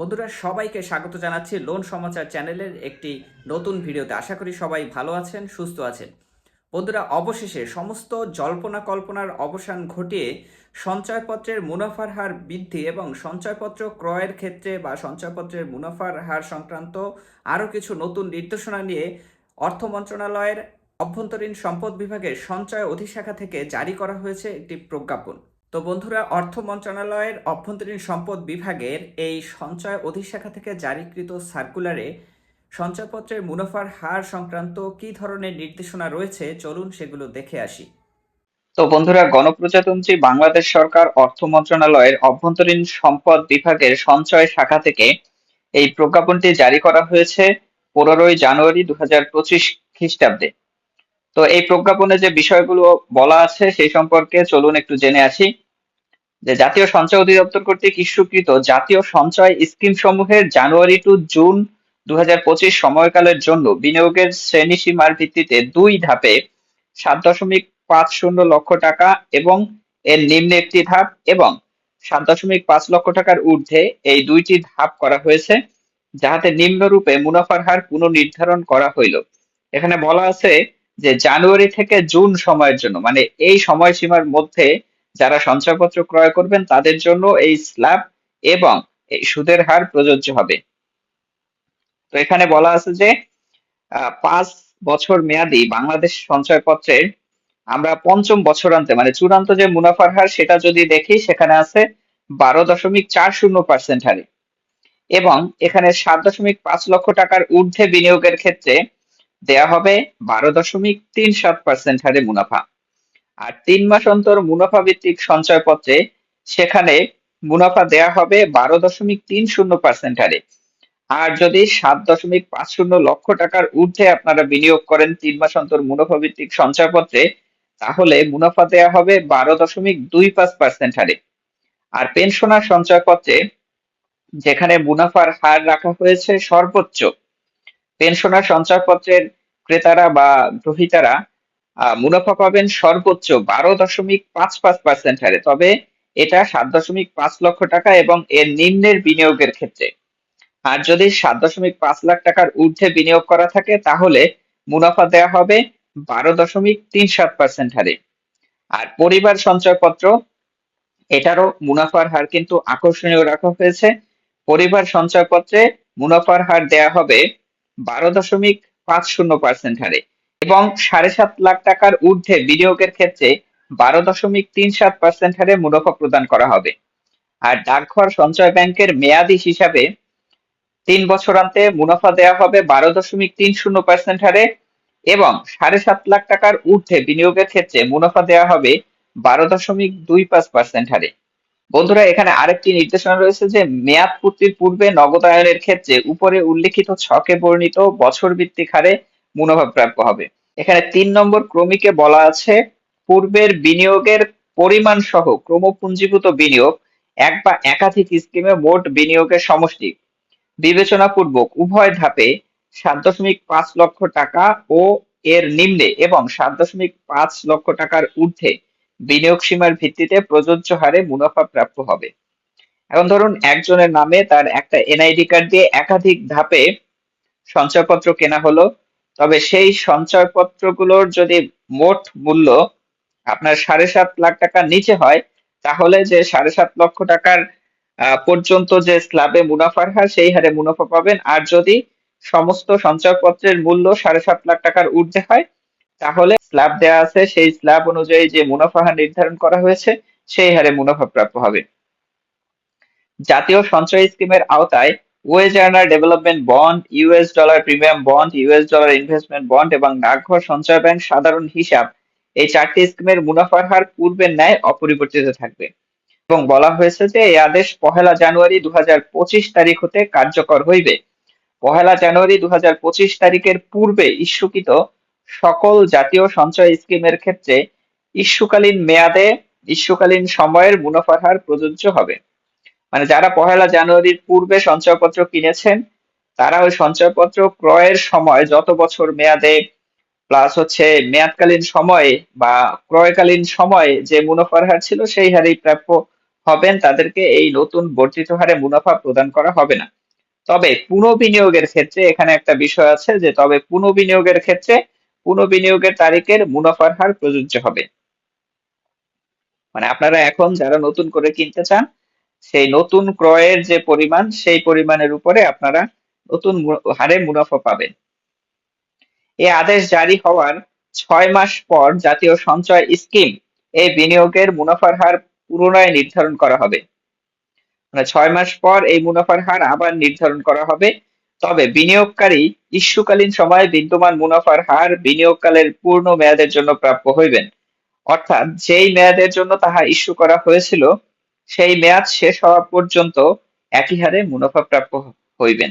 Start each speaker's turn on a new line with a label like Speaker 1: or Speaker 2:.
Speaker 1: বন্ধুরা, সবাইকে স্বাগত জানাচ্ছি লোন সমাচার চ্যানেলের একটি নতুন ভিডিওতে। আশা করি সবাই ভালো আছেন, সুস্থ আছেন। বন্ধুরা, অবশেষে সমস্ত জল্পনা কল্পনার অবসান ঘটিয়ে সঞ্চয়পত্রের মুনাফার হার বৃদ্ধি এবং সঞ্চয়পত্র ক্রয়ের ক্ষেত্রে বা সঞ্চয়পত্রের মুনাফার হার সংক্রান্ত আরও কিছু নতুন নির্দেশনা নিয়ে অর্থ মন্ত্রণালয়ের অভ্যন্তরীণ সম্পদ বিভাগের সঞ্চয় অধিশাখা থেকে জারি করা হয়েছে একটি প্রজ্ঞাপন। তো বন্ধুরা, অর্থ মন্ত্রণালয়ের অভ্যন্তরীণ সম্পদ বিভাগের এই সঞ্চয় অধিশাখা থেকে জারিকৃত সার্কুলারে সঞ্চয়পত্রের মুনাফার হার সংক্রান্ত কি ধরনের নির্দেশনা রয়েছে, চলুন সেগুলো দেখে আসি।
Speaker 2: তো বন্ধুরা, গণপ্রজাতন্ত্রী বাংলাদেশ সরকার অর্থ মন্ত্রণালয়ের অভ্যন্তরীণ সম্পদ বিভাগের সঞ্চয় শাখা থেকে এই প্রজ্ঞাপনটি জারি করা হয়েছে পনেরোই জানুয়ারি দু খ্রিস্টাব্দে। তো এই প্রজ্ঞাপনে যে বিষয়গুলো বলা আছে সেই সম্পর্কে চলুন একটু জেনে আসি। যে জাতীয় সঞ্চয় অধিদপ্তর কর্তৃক ইস্যুকৃত জাতীয় সঞ্চয় স্কিম সমূহের জানুয়ারি টু জুন দু সময়কালের জন্য বিনিয়োগের শ্রেণীসীমার ভিত্তিতে দুই ধাপে সাত দশমিক পাঁচ শূন্য লক্ষ টাকা এবং এর নিম্নে একটি ধাপ এবং সাত দশমিক পাঁচ লক্ষ টাকার ঊর্ধ্বে এই দুইটি ধাপ করা হয়েছে, যাহাতে নিম্নরূপে মুনাফার হার পুনর্নির্ধারণ করা হইল। এখানে বলা আছে যে জানুয়ারি থেকে জুন সময়ের জন্য মানে এই সময়সীমার মধ্যে যারা সঞ্চয়পত্র ক্রয় করবেন, তাদের জন্য এই স্ল্যাব এবং এই সুদের হার প্রযোজ্য হবে। তো এখানে বলা আছে যে পাঁচ বছর মেয়াদি বাংলাদেশ সঞ্চয়পত্রের আমরা পঞ্চম বছরান্তে মানে চূড়ান্ত যে মুনাফার হার, সেটা যদি দেখি, সেখানে আছে বারো দশমিক চার শূন্য পার্সেন্ট হারে। এবং এখানে সাত দশমিক পাঁচ লক্ষ টাকার ঊর্ধ্বে বিনিয়োগের ক্ষেত্রে দেয়া হবে বারো দশমিক তিন সাত পার্সেন্ট হারে মুনাফা। আর তিন মাস অন্তর মুনাফা ভিত্তিক সঞ্চয়পত্রে সেখানে মুনাফা দেয়া হবে বারো দশমিক তিন শূন্য পার্সেন্ট হারে। আর যদি সাত দশমিক পাঁচ শূন্য লক্ষ টাকার ঊর্ধ্বে আপনারা বিনিয়োগ করেন তিন মাস অন্তর মুনাফা ভিত্তিক সঞ্চয়পত্রে, তাহলে মুনাফা দেয়া হবে বারো দশমিক দুই পাঁচ পার্সেন্ট হারে। আর পেনশনার সঞ্চয়পত্রে যেখানে মুনাফার হার রাখা হয়েছে সর্বোচ্চ, পেনশনার সঞ্চয়পত্রের ক্রেতারা বা গ্রহীতারা মুনাফা পাবেন সর্বোচ্চ বারো দশমিক পাঁচ পাঁচ পার্সেন্ট হারে। তবে এটা সাত দশমিক পাঁচ লক্ষ টাকা এবং এর নিম্নের বিনিয়োগের ক্ষেত্রে। আর যদি সাত দশমিক পাঁচ লাখ টাকার ঊর্ধ্বে বিনিয়োগ করা থাকে, তাহলে মুনাফা দেওয়া হবে বারো দশমিক তিন সাত পার্সেন্ট হারে। আর পরিবার সঞ্চয়পত্র, এটারও মুনাফার হার কিন্তু আকর্ষণীয় রাখা হয়েছে। পরিবার সঞ্চয়পত্রে মুনাফার হার দেয়া হবে বারো দশমিক পাঁচ শূন্য পার্সেন্ট হারে এবং সাড়ে সাত লাখ টাকার ঊর্ধ্বে বিনিয়োগের ক্ষেত্রে বারো দশমিক তিন সাত পার্সেন্ট হারে মুনাফা প্রদান করা হবে। আর ডাকঘর সঞ্চয় ব্যাংকের মেয়াদি হিসাবে তিন বছরান্তে মুনাফা দেওয়া হবে বারো দশমিক তিন শূন্য পার্সেন্ট হারে এবং সাড়ে সাত লাখ টাকার ঊর্ধ্বে বিনিয়োগের ক্ষেত্রে মুনাফা দেওয়া হবে বারো দশমিক দুই পাঁচ পার্সেন্ট হারে। বন্ধুরা, এখানে আরেকটি নির্দেশনা রয়েছে যে মেয়াদ পূর্তির পূর্বে নগদায়নের ক্ষেত্রে উপরে উল্লেখিত ছকে বর্ণিত বছর ভিত্তিক হারে মুনাফা প্রাপ্য হবে। এখানে তিন নম্বর ক্রমিকে বলা আছে পূর্বের বিনিয়োগের পরিমাণ সহ ক্রমপুঞ্জীভূত বিনিয়োগ, এক বা একাধিক স্কিমে মোট বিনিয়োগের সমষ্টি। বিবেচনাপূর্বক উভয় ধাপে সাত দশমিক পাঁচ লক্ষ টাকা ও এর নিম্নে এবং সাত দশমিক পাঁচ লক্ষ টাকার ঊর্ধ্বে বিনিয়োগ সীমার ভিত্তিতে প্রযোজ্য হারে মুনাফা প্রাপ্য হবে। এখন ধরুন একজনের নামে তার একটা এনআইডি কার্ড দিয়ে একাধিক ধাপে সঞ্চয়পত্র কেনা হলো। তবে সেই সঞ্চয়পত্রগুলোর যদি মোট মূল্য আপনার সাড়ে সাত লাখ টাকার নিচে হয়, তাহলে যে সাড়ে সাত লক্ষ টাকার পর্যন্ত যে স্ল্যাবে মুনাফার হার, সেই হারে মুনাফা পাবেন। আর যদি সমস্ত সঞ্চয়পত্রের মূল্য সাড়ে সাত লাখ টাকার ঊর্ধ্বে হয় তাহলে স্ল্যাব দেওয়া আছে, সেই স্ল্যাব অনুযায়ী যে মুনাফা হার নির্ধারণ করা হয়েছে, সেই হারে মুনাফা প্রাপ্য হবে। জাতীয় সঞ্চয় স্কিমের আওতায় wage earner development bond US dollar premium bond US dollar investment bond এবং ডাকঘর সঞ্চয় ব্যাংক সাধারণ হিসাব এই চারটি স্কিমের মুনাফার হার পূর্বের ন্যায় অপরিবর্তিত থাকবে। এবং বলা হয়েছে যে এই আদেশ পহেলা জানুয়ারি দু হাজার পঁচিশ তারিখ হতে কার্যকর হইবে। পহেলা জানুয়ারি দু হাজার পঁচিশ তারিখের পূর্বে ইস্যুকৃত সকল জাতীয় সঞ্চয় স্কিমের ক্ষেত্রে ইস্যুকালীন মেয়াদে ইস্যুকালীন সময়ের মুনাফার হার প্রযোজ্য হবে। মানে যারা পহেলা জানুয়ারির পূর্বে সঞ্চয়পত্র কিনেছেন, তারা ওই সঞ্চয়পত্র ক্রয়ের সময় যত বছর মেয়াদে প্লাস হচ্ছে মেয়াদকালীন সময়ে বা ক্রয়কালীন সময়ে যে মুনাফার হার ছিল সেই হারেই প্রাপ্য
Speaker 3: হবেন, তাদেরকে এই নতুন বর্ধিত হারে মুনাফা প্রদান করা হবে না। তবে পুনঃবিনিয়োগের ক্ষেত্রে এখানে একটা বিষয় আছে যে তবে পুনঃবিনিয়োগের ক্ষেত্রে পুনঃবিনিয়োগের তারিখের মুনাফার হার প্রযোজ্য হবে। মানে আপনারা এখন যারা নতুন করে কিনতে চান, সেই নতুন ক্রয়ের যে পরিমাণ, সেই পরিমাণের উপরে আপনারা নতুন হারে মুনাফা পাবেন। এই আদেশ জারি হওয়ার ছয় মাস পর জাতীয় সঞ্চয় স্কিম এই বিনিয়োগের মুনাফার হার পুনরায় নির্ধারণ করা হবে। মানে ছয় মাস পর এই মুনাফার হার আবার নির্ধারণ করা হবে। তবে বিনিয়োগকারী ইস্যুকালীন সময়ে বিদ্যমান মুনাফার হার বিনিয়োগকালের পূর্ণ মেয়াদের জন্য প্রাপ্য হইবেন। অর্থাৎ যেই মেয়াদের জন্য তাহা ইস্যু করা হয়েছিল, সেই মেয়াদ শেষ হওয়া পর্যন্ত একই হারে মুনাফা প্রাপ্য হইবেন।